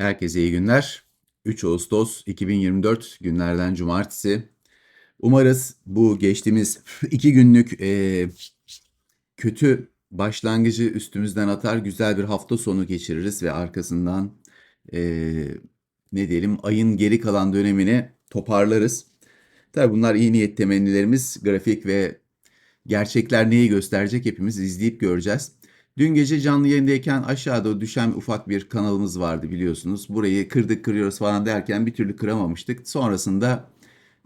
Herkese iyi günler. 3 Ağustos 2024 günlerden cumartesi. Umarız bu geçtiğimiz iki günlük e, kötü başlangıcı üstümüzden atar, güzel bir hafta sonu geçiririz ve arkasından e, ne diyelim ayın geri kalan dönemini toparlarız. Tabii bunlar iyi niyet temennilerimiz, grafik ve gerçekler neyi gösterecek hepimiz izleyip göreceğiz. Dün gece canlı yayındayken aşağıda düşen ufak bir kanalımız vardı biliyorsunuz. Burayı kırdık kırıyoruz falan derken bir türlü kıramamıştık. Sonrasında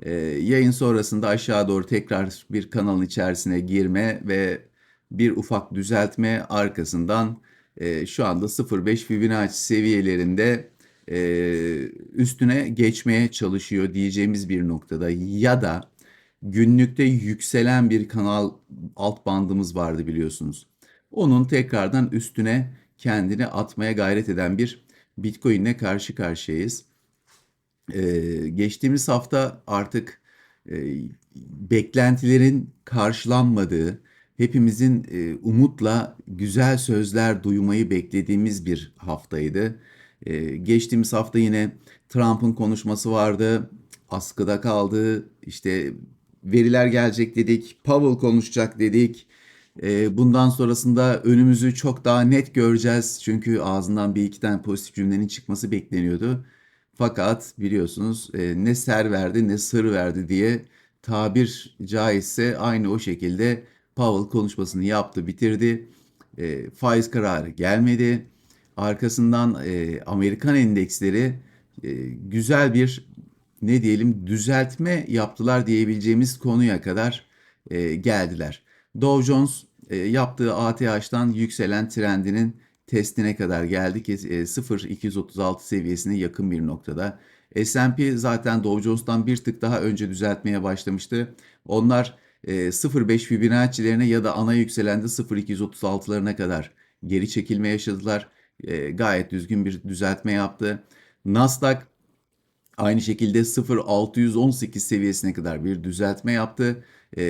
e, yayın sonrasında aşağı doğru tekrar bir kanalın içerisine girme ve bir ufak düzeltme arkasından e, şu anda 0.5 Fibonacci seviyelerinde e, üstüne geçmeye çalışıyor diyeceğimiz bir noktada ya da günlükte yükselen bir kanal alt bandımız vardı biliyorsunuz. Onun tekrardan üstüne kendini atmaya gayret eden bir Bitcoin'le karşı karşıyayız. Ee, geçtiğimiz hafta artık e, beklentilerin karşılanmadığı, hepimizin e, umutla güzel sözler duymayı beklediğimiz bir haftaydı. E, geçtiğimiz hafta yine Trump'ın konuşması vardı, askıda kaldı, işte veriler gelecek dedik, Powell konuşacak dedik. E, bundan sonrasında önümüzü çok daha net göreceğiz. Çünkü ağzından bir iki tane pozitif cümlenin çıkması bekleniyordu. Fakat biliyorsunuz e, ne ser verdi ne sır verdi diye tabir caizse aynı o şekilde Powell konuşmasını yaptı, bitirdi. E, faiz kararı gelmedi. Arkasından e, Amerikan endeksleri güzel bir ne diyelim düzeltme yaptılar diyebileceğimiz konuya kadar geldiler. Dow Jones e, yaptığı ATH'tan yükselen trendinin testine kadar geldik. E, 0.236 seviyesine yakın bir noktada. S&P zaten Dow Jones'tan bir tık daha önce düzeltmeye başlamıştı. Onlar e, 0.5 Fibonacci'lerine ya da ana yükselende 0.236'larına kadar geri çekilme yaşadılar. E, gayet düzgün bir düzeltme yaptı. Nasdaq Aynı şekilde 0.618 seviyesine kadar bir düzeltme yaptı. E,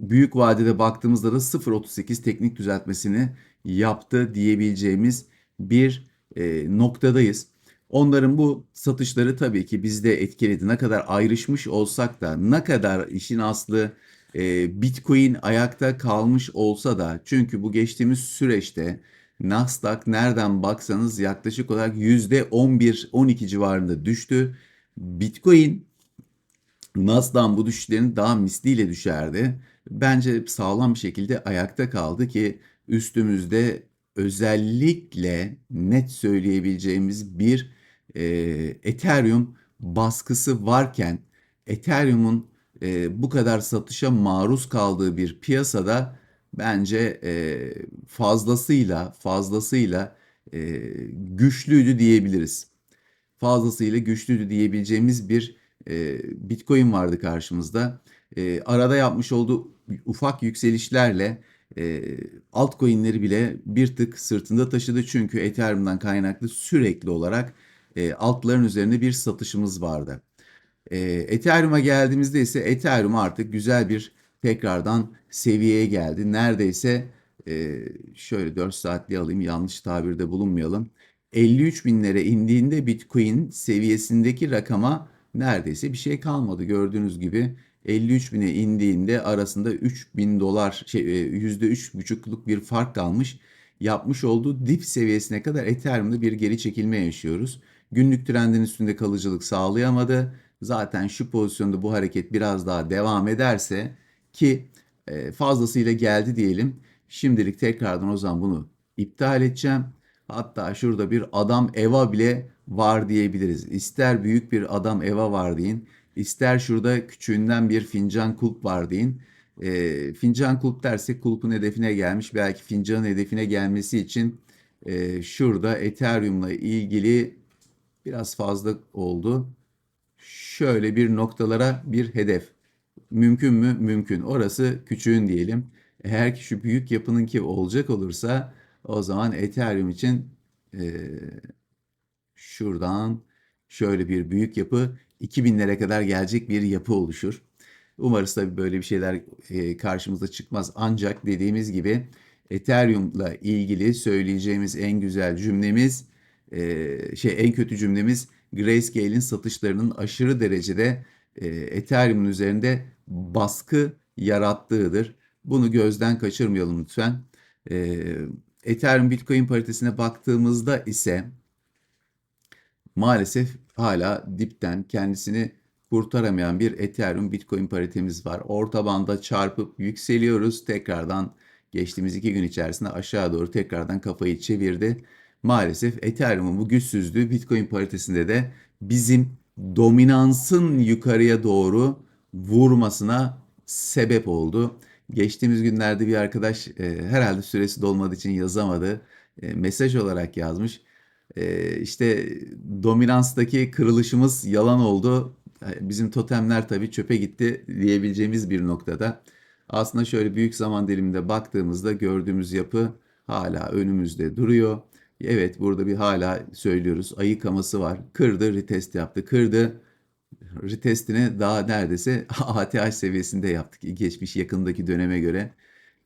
büyük vadede baktığımızda da 0.38 teknik düzeltmesini yaptı diyebileceğimiz bir e, noktadayız. Onların bu satışları tabii ki bizde etkiledi. Ne kadar ayrışmış olsak da ne kadar işin aslı e, Bitcoin ayakta kalmış olsa da çünkü bu geçtiğimiz süreçte Nasdaq nereden baksanız yaklaşık olarak %11-12 civarında düştü. Bitcoin Nasdaq'ın bu düşüşlerin daha misliyle düşerdi. Bence sağlam bir şekilde ayakta kaldı ki üstümüzde özellikle net söyleyebileceğimiz bir e, Ethereum baskısı varken Ethereum'un e, bu kadar satışa maruz kaldığı bir piyasada bence e, fazlasıyla fazlasıyla e, güçlüydü diyebiliriz. Fazlasıyla güçlüydü diyebileceğimiz bir e, Bitcoin vardı karşımızda. E, arada yapmış olduğu ufak yükselişlerle e, altcoin'leri bile bir tık sırtında taşıdı. Çünkü Ethereum'dan kaynaklı sürekli olarak e, altların üzerinde bir satışımız vardı. E, Ethereum'a geldiğimizde ise Ethereum artık güzel bir tekrardan seviyeye geldi. Neredeyse e, şöyle 4 saatli alayım yanlış tabirde bulunmayalım. 53 binlere indiğinde Bitcoin seviyesindeki rakama neredeyse bir şey kalmadı. Gördüğünüz gibi 53 bine indiğinde arasında 3 bin dolar şey, %3,5'luk bir fark kalmış. Yapmış olduğu dip seviyesine kadar Ethereum'da bir geri çekilme yaşıyoruz. Günlük trendin üstünde kalıcılık sağlayamadı. Zaten şu pozisyonda bu hareket biraz daha devam ederse ki e, fazlasıyla geldi diyelim. Şimdilik tekrardan o zaman bunu iptal edeceğim. Hatta şurada bir adam eva bile var diyebiliriz. İster büyük bir adam eva var deyin. ister şurada küçüğünden bir fincan kulp var deyin. E, fincan kulp dersek kulpun hedefine gelmiş. Belki fincanın hedefine gelmesi için e, şurada Ethereum'la ilgili biraz fazla oldu. Şöyle bir noktalara bir hedef. Mümkün mü? Mümkün. Orası küçüğün diyelim. Eğer ki şu büyük yapının ki olacak olursa o zaman Ethereum için e, şuradan şöyle bir büyük yapı 2000'lere kadar gelecek bir yapı oluşur. Umarız tabii böyle bir şeyler e, karşımıza çıkmaz. Ancak dediğimiz gibi Ethereum'la ilgili söyleyeceğimiz en güzel cümlemiz e, şey en kötü cümlemiz Grayscale'in satışlarının aşırı derecede e, Ethereum'un üzerinde baskı yarattığıdır. Bunu gözden kaçırmayalım lütfen. E, Ethereum Bitcoin paritesine baktığımızda ise maalesef hala dipten kendisini kurtaramayan bir Ethereum Bitcoin paritemiz var. Orta banda çarpıp yükseliyoruz. Tekrardan geçtiğimiz iki gün içerisinde aşağı doğru tekrardan kafayı çevirdi. Maalesef Ethereum'un bu güçsüzlüğü Bitcoin paritesinde de bizim dominansın yukarıya doğru vurmasına sebep oldu. Geçtiğimiz günlerde bir arkadaş e, herhalde süresi dolmadığı için yazamadı. E, mesaj olarak yazmış. E, işte dominanstaki kırılışımız yalan oldu. Bizim totemler tabii çöpe gitti diyebileceğimiz bir noktada. Aslında şöyle büyük zaman diliminde baktığımızda gördüğümüz yapı hala önümüzde duruyor. Evet burada bir hala söylüyoruz ayı kaması var. Kırdı, retest yaptı. Kırdı, retestini daha neredeyse ATH seviyesinde yaptık. Geçmiş yakındaki döneme göre.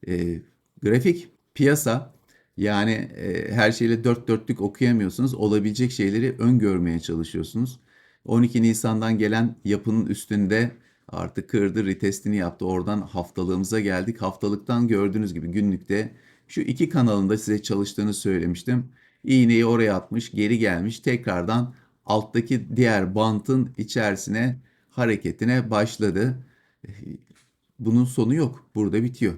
E, grafik, piyasa yani e, her şeyle dört dörtlük okuyamıyorsunuz. Olabilecek şeyleri öngörmeye çalışıyorsunuz. 12 Nisan'dan gelen yapının üstünde artık kırdı, retestini yaptı. Oradan haftalığımıza geldik. Haftalıktan gördüğünüz gibi günlükte şu iki kanalında size çalıştığını söylemiştim. İğneyi oraya atmış, geri gelmiş. Tekrardan alttaki diğer bantın içerisine hareketine başladı. Bunun sonu yok. Burada bitiyor.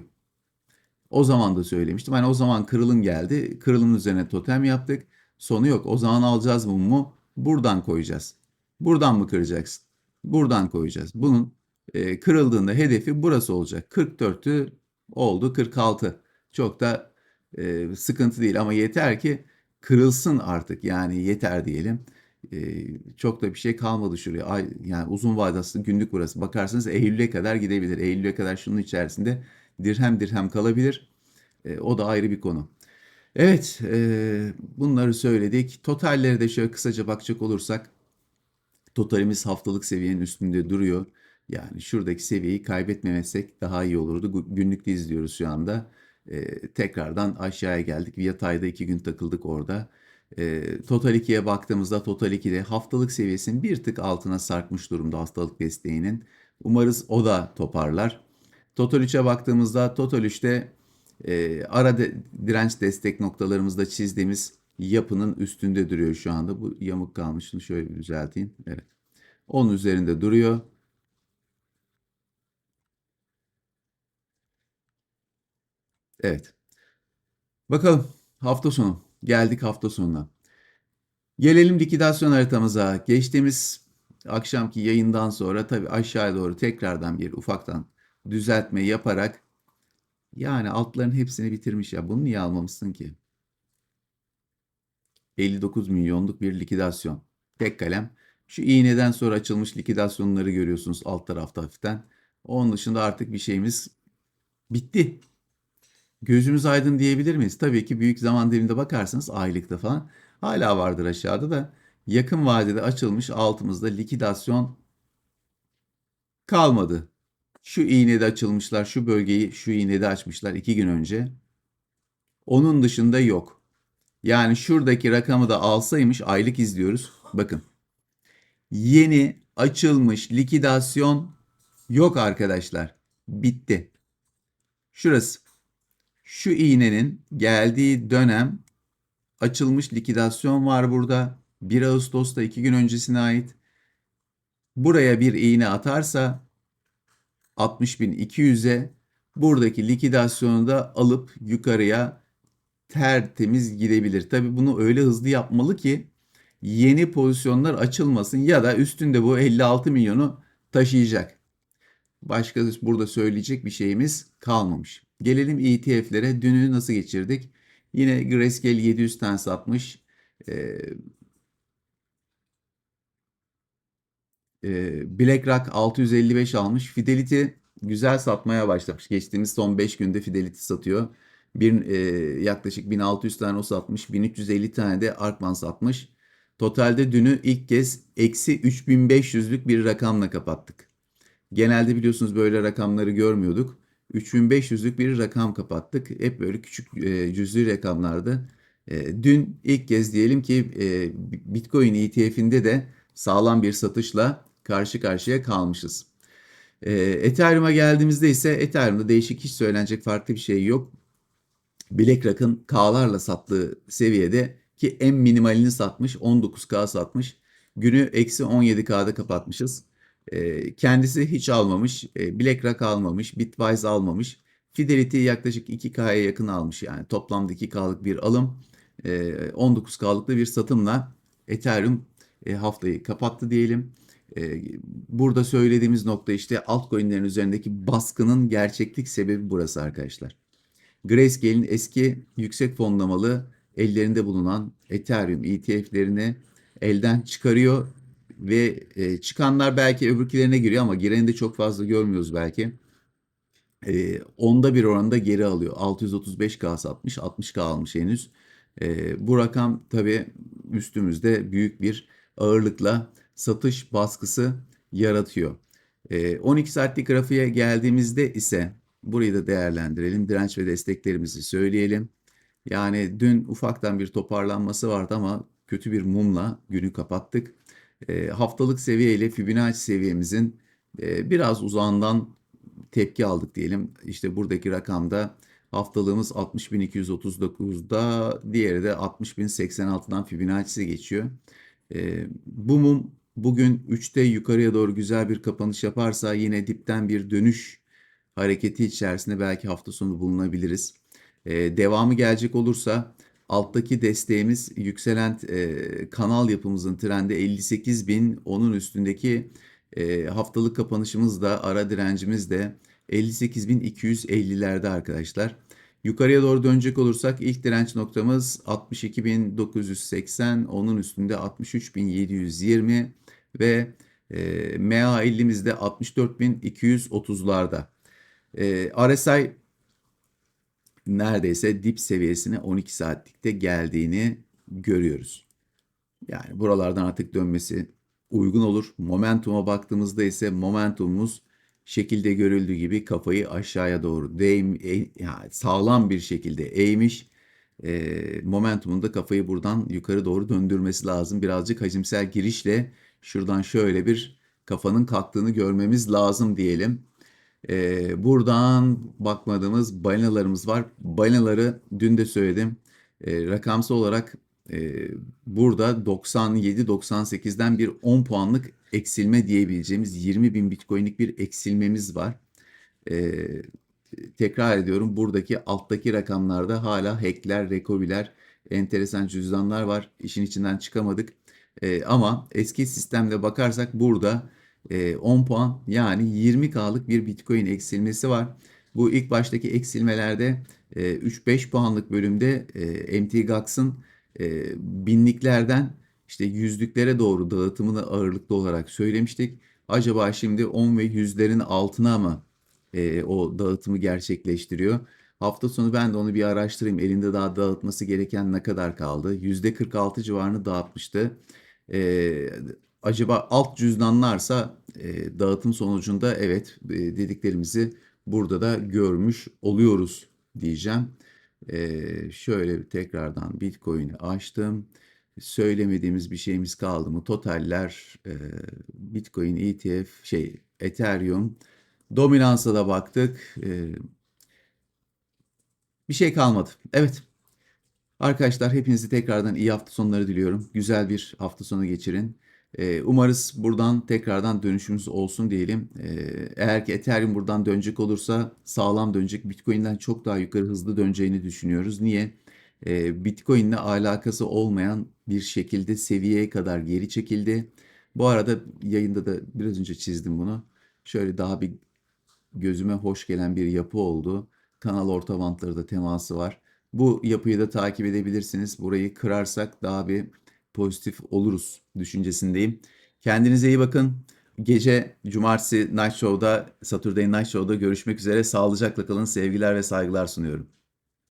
O zaman da söylemiştim. Hani o zaman kırılım geldi. Kırılımın üzerine totem yaptık. Sonu yok. O zaman alacağız mumu. Buradan koyacağız. Buradan mı kıracaksın? Buradan koyacağız. Bunun e, kırıldığında hedefi burası olacak. 44'ü oldu 46. Çok da e, sıkıntı değil ama yeter ki kırılsın artık. Yani yeter diyelim. E, çok da bir şey kalmadı şuraya. Ay, yani uzun vadesi günlük burası. Bakarsanız Eylül'e kadar gidebilir. Eylül'e kadar şunun içerisinde dirhem dirhem kalabilir. E, o da ayrı bir konu. Evet, e, bunları söyledik. Totalleri de şöyle kısaca bakacak olursak, totalimiz haftalık seviyenin üstünde duruyor. Yani şuradaki seviyeyi kaybetmemesek daha iyi olurdu. Günlükte izliyoruz şu anda. E, tekrardan aşağıya geldik. Yatayda iki gün takıldık orada. E, Total 2'ye baktığımızda Total 2'de haftalık seviyesinin bir tık altına sarkmış durumda hastalık desteğinin. Umarız o da toparlar. Total 3'e baktığımızda Total 3'te e, ara de, direnç destek noktalarımızda çizdiğimiz yapının üstünde duruyor şu anda. Bu yamuk kalmış. Şunu şöyle bir düzelteyim. Evet. Onun üzerinde duruyor. Evet. Bakalım hafta sonu. Geldik hafta sonuna. Gelelim likidasyon haritamıza. Geçtiğimiz akşamki yayından sonra tabii aşağıya doğru tekrardan bir ufaktan düzeltme yaparak yani altların hepsini bitirmiş ya. Bunu niye almamışsın ki? 59 milyonluk bir likidasyon. Tek kalem. Şu iğneden sonra açılmış likidasyonları görüyorsunuz alt tarafta hafiften. Onun dışında artık bir şeyimiz bitti. Gözümüz aydın diyebilir miyiz? Tabii ki büyük zaman diliminde bakarsanız aylıkta falan hala vardır aşağıda da yakın vadede açılmış altımızda likidasyon kalmadı. Şu iğnede açılmışlar, şu bölgeyi şu iğnede açmışlar iki gün önce. Onun dışında yok. Yani şuradaki rakamı da alsaymış aylık izliyoruz. Bakın. Yeni açılmış likidasyon yok arkadaşlar. Bitti. Şurası. Şu iğnenin geldiği dönem açılmış likidasyon var burada. 1 Ağustos'ta 2 gün öncesine ait. Buraya bir iğne atarsa 60.200'e buradaki likidasyonu da alıp yukarıya tertemiz gidebilir. Tabi bunu öyle hızlı yapmalı ki yeni pozisyonlar açılmasın ya da üstünde bu 56 milyonu taşıyacak. Başka burada söyleyecek bir şeyimiz kalmamış. Gelelim ETF'lere. Dünü nasıl geçirdik? Yine Grayscale 700 tane satmış. Ee, e, BlackRock 655 almış. Fidelity güzel satmaya başlamış. Geçtiğimiz son 5 günde Fidelity satıyor. Bir, e, yaklaşık 1600 tane o satmış. 1350 tane de Arkman satmış. Totalde dünü ilk kez eksi 3500'lük bir rakamla kapattık. Genelde biliyorsunuz böyle rakamları görmüyorduk. 3500'lük bir rakam kapattık. Hep böyle küçük e, cüzlü rakamlardı. E, dün ilk kez diyelim ki e, Bitcoin ETF'inde de sağlam bir satışla karşı karşıya kalmışız. E, Ethereum'a geldiğimizde ise Ethereum'da değişik hiç söylenecek farklı bir şey yok. BlackRock'ın K'larla sattığı seviyede ki en minimalini satmış 19K satmış. Günü eksi 17K'da kapatmışız. E, kendisi hiç almamış. E, BlackRock almamış. Bitwise almamış. Fidelity yaklaşık 2K'ya yakın almış. Yani toplamda 2K'lık bir alım. E, 19K'lık da bir satımla Ethereum e, haftayı kapattı diyelim. E, burada söylediğimiz nokta işte altcoin'lerin üzerindeki baskının gerçeklik sebebi burası arkadaşlar. Grayscale'in eski yüksek fonlamalı ellerinde bulunan Ethereum ETF'lerini elden çıkarıyor ve e, çıkanlar belki öbürkilerine giriyor ama gireni de çok fazla görmüyoruz belki. E, onda bir oranda geri alıyor. 635K satmış, 60K almış henüz. E, bu rakam tabii üstümüzde büyük bir ağırlıkla satış baskısı yaratıyor. E, 12 saatlik grafiğe geldiğimizde ise burayı da değerlendirelim. Direnç ve desteklerimizi söyleyelim. Yani dün ufaktan bir toparlanması vardı ama kötü bir mumla günü kapattık. E, haftalık seviye Fibonacci seviyemizin e, biraz uzağından tepki aldık diyelim. İşte buradaki rakamda haftalığımız 60.239'da diğeri de 60.086'dan Fibonacci'si geçiyor. E, bu mum bugün 3'te yukarıya doğru güzel bir kapanış yaparsa yine dipten bir dönüş hareketi içerisinde belki hafta sonu bulunabiliriz. E, devamı gelecek olursa alttaki desteğimiz yükselen e, kanal yapımızın trendi 58 bin onun üstündeki e, haftalık kapanışımız da ara direncimiz de 58.250'lerde arkadaşlar. Yukarıya doğru dönecek olursak ilk direnç noktamız 62.980, onun üstünde 63.720 ve e, MA50'miz de 64.230'larda. E, RSI neredeyse dip seviyesine 12 saatlikte geldiğini görüyoruz. Yani buralardan artık dönmesi uygun olur. Momentum'a baktığımızda ise momentumumuz şekilde görüldüğü gibi kafayı aşağıya doğru değim, e, yani sağlam bir şekilde eğmiş. E, momentumun da kafayı buradan yukarı doğru döndürmesi lazım. Birazcık hacimsel girişle şuradan şöyle bir kafanın kalktığını görmemiz lazım diyelim. E, buradan bakmadığımız balinalarımız var. Balinaları dün de söyledim. E, rakamsal olarak e, burada 97-98'den bir 10 puanlık eksilme diyebileceğimiz 20 bin bitcoinlik bir eksilmemiz var. E, tekrar ediyorum buradaki alttaki rakamlarda hala hackler, rekobiler, enteresan cüzdanlar var. İşin içinden çıkamadık. E, ama eski sistemde bakarsak burada 10 puan yani 20K'lık bir bitcoin eksilmesi var. Bu ilk baştaki eksilmelerde 3-5 puanlık bölümde MTGOX'ın binliklerden işte yüzlüklere doğru dağıtımını ağırlıklı olarak söylemiştik. Acaba şimdi 10 ve yüzlerin altına mı o dağıtımı gerçekleştiriyor? Hafta sonu ben de onu bir araştırayım. Elinde daha dağıtması gereken ne kadar kaldı? %46 civarını dağıtmıştı. Ee, acaba alt cüzdanlarsa e, dağıtım sonucunda evet e, dediklerimizi burada da görmüş oluyoruz diyeceğim. E, şöyle tekrardan Bitcoin'i açtım. Söylemediğimiz bir şeyimiz kaldı mı? Totaller, e, Bitcoin ETF, şey Ethereum. Dominansa da baktık. E, bir şey kalmadı. Evet. Arkadaşlar hepinizi tekrardan iyi hafta sonları diliyorum. Güzel bir hafta sonu geçirin. Ee, umarız buradan tekrardan dönüşümüz olsun diyelim. Ee, eğer ki Ethereum buradan dönecek olursa sağlam dönecek. Bitcoin'den çok daha yukarı hızlı döneceğini düşünüyoruz. Niye? Ee, Bitcoin'le alakası olmayan bir şekilde seviyeye kadar geri çekildi. Bu arada yayında da biraz önce çizdim bunu. Şöyle daha bir gözüme hoş gelen bir yapı oldu. Kanal orta bantları da teması var. Bu yapıyı da takip edebilirsiniz. Burayı kırarsak daha bir pozitif oluruz düşüncesindeyim. Kendinize iyi bakın. Gece Cumartesi Night Show'da, Saturday Night Show'da görüşmek üzere. Sağlıcakla kalın. Sevgiler ve saygılar sunuyorum.